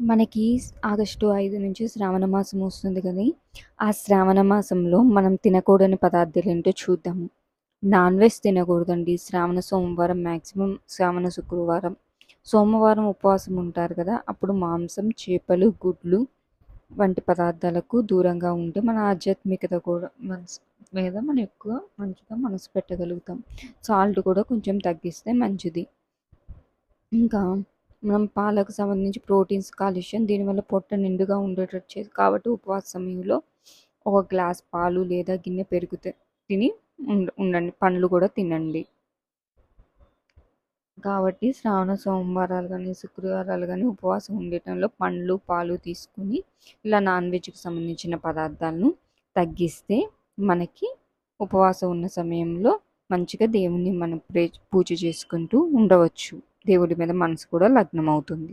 మనకి ఆగస్టు ఐదు నుంచి శ్రావణ మాసం వస్తుంది కదా. ఆ శ్రావణ మాసంలో మనం తినకూడని పదార్థాలు ఏంటో చూద్దాము. Non veg తినకూడదండి. శ్రావణ సోమవారం మ్యాక్సిమం శ్రావణ శుక్రవారం. సోమవారం ఉపవాసం ఉంటారు కదా. అప్పుడు మాంసం చేపలు గుడ్లు వంటి పదార్థాలకు దూరంగా ఉంటే మన ఆధ్యాత్మికత కూడా మనసు మీద మనం ఎక్కువ మంచిగా మనసు పెట్టగలుగుతాం. సాల్ట్ కూడా కొంచెం తగ్గిస్తే మంచిది. ఇంకా మనం పాలకు సంబంధించి ప్రోటీన్స్ కాలుష్యం దీనివల్ల పొట్ట నిండుగా ఉండేటట్టు. చేసి కాబట్టి ఉపవాస సమయంలో ఒక గ్లాస్ పాలు లేదా గిన్నె పెరుగు తిని ఉండండి. పండ్లు కూడా తినండి. కాబట్టి శ్రావణ సోమవారాలు కానీ శుక్రవారాలు కానీ ఉపవాసం ఉండటంలో పండ్లు పాలు తీసుకుని ఇలా నాన్ వెజ్కి సంబంధించిన పదార్థాలను తగ్గిస్తే మనకి ఉపవాసం ఉన్న సమయంలో మంచిగా దేవుణ్ణి మనం ప్రే పూజ చేసుకుంటూ ఉండవచ్చు. దేవుడి మీద మనసు కూడా లగ్నం అవుతుంది